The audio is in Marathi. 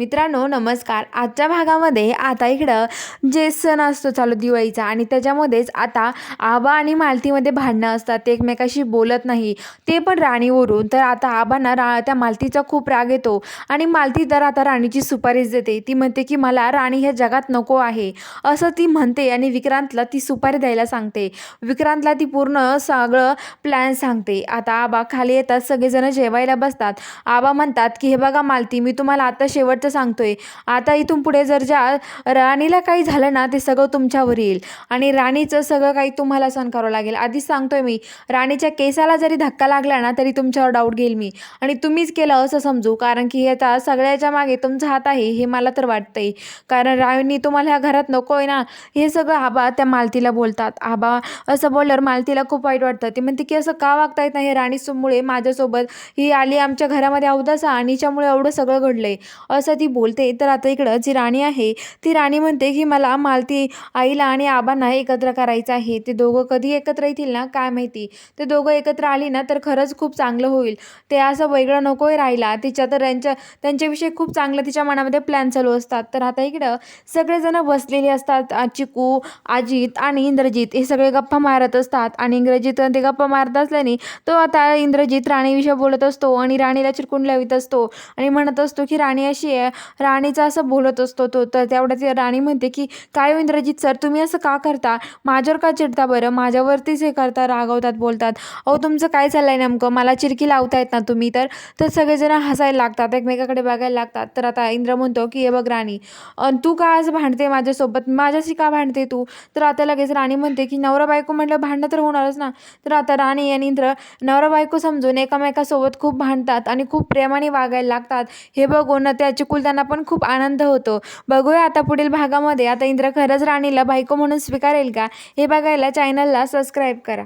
मित्रांनो नमस्कार. आजच्या भागामध्ये आता इकडं जे सण असतो चालू दिवाळीचा आणि त्याच्यामध्येच आता आबा आणि मालतीमध्ये भांडणं असतात. ते एकमेकाशी बोलत नाही. ते पण राणीवरून तर आता आबांना रा त्या मालतीचा खूप राग येतो आणि मालती तर आता राणीची सुपारीच देते. ती म्हणते की मला राणी ह्या जगात नको आहे. असं ती म्हणते आणि विक्रांतला ती सुपारी द्यायला सांगते. विक्रांतला ती पूर्ण सगळं प्लॅन सांगते. आता आबा खाली येतात. सगळेजण जेवायला बसतात. आबा म्हणतात की हे बघा मालती मी तुम्हाला आता शेवटचं सांगतोय. आता इथून पुढे जर ज्या राणीला काही झालं ना ते सगळं तुमच्यावर येईल. आणि राणीचं सगळं काही तुम्हाला सहन करावं लागेल. आधीच सांगतोय मी राणीच्या केसाला जरी धक्का लागला ना तरी तुमच्यावर डाऊट घेईल मी. आणि तुम्हीच केलं असं समजू कारण की आता सगळ्याच्या मागे तुमचा हात आहे हे मला तर वाटतंय. कारण राणी तुम्हाला ह्या घरात नको आहे ना हे सगळं आबा त्या मालतीला बोलतात. आबा असं बोलल्यावर मालतीला खूप वाईट वाटतं. ती म्हणते की असं का वागता येत नाही हे राणीमुळे माझ्यासोबत ही आली आमच्या घरामध्ये अवदासा आणि हिच्यामुळे एवढं सगळं घडलंय. असं ती बोलते तर आता इकडं जी राणी आहे ती राणी म्हणते की मला मालती आईला आणि आबांना एकत्र करायचं आहे. ते दोघं कधी एकत्र येतील ना काय माहिती? ते दोघं एकत्र आली ना तर खरंच खूप चांगलं होईल. ते असं वेगळं नको आहे राहिला. तिच्या तर त्यांच्या त्यांच्याविषयी खूप चांगलं तिच्या मनामध्ये प्लॅन चालू असतात. तर आता इकडं सगळेजण बसलेले असतात चिकू अजित आणि इंद्रजित. हे सगळे गप्पा मारत असतात आणि इंग्रजीत ते गप्पा मारत असल्याने तो आता इंद्रजित राणीविषयी बोलत असतो आणि राणीला चिरकून लावित असतो आणि म्हणत असतो की राणी अशी आहे राणीचा असं बोलत असतो तो. तर तेवढ्या ती राणी म्हणते की काय हो इंद्रजीत इंद्रजित सर तुम्ही असं का करता? माझ्यावर का चिडता बरं? माझ्यावरतीच हे करता रागवतात बोलतात. अहो तुमचं काय चाललंय नेमकं? मला चिरकी लावतायत ना तुम्ही. तर तर सगळेजण हसायला लागतात एकमेकाकडे बघायला लागतात. तर आता इंद्र म्हणतो की हे बघ राणी अन तू का आज भांडते माझ्यासोबत? माझ्याशी का भांडते तू? तर आता लगेच राणी म्हणते की नवरा बायको म्हटलं भांडणं तर होणारच ना. तर आता राणी आणि इंद्र नवरा बायको समजून एकामेकासोबत खूप भांडतात आणि खूप प्रेमाने वागायला लागतात. हे बघून त्याची चिकुलताना पण खूप आनंद होतो. बघूया आता पुढील भागामध्ये. आता इंद्र खरंच राणीला बायको म्हणून स्वीकारेल का? हे बघायला चॅनलला सबस्क्राईब करा.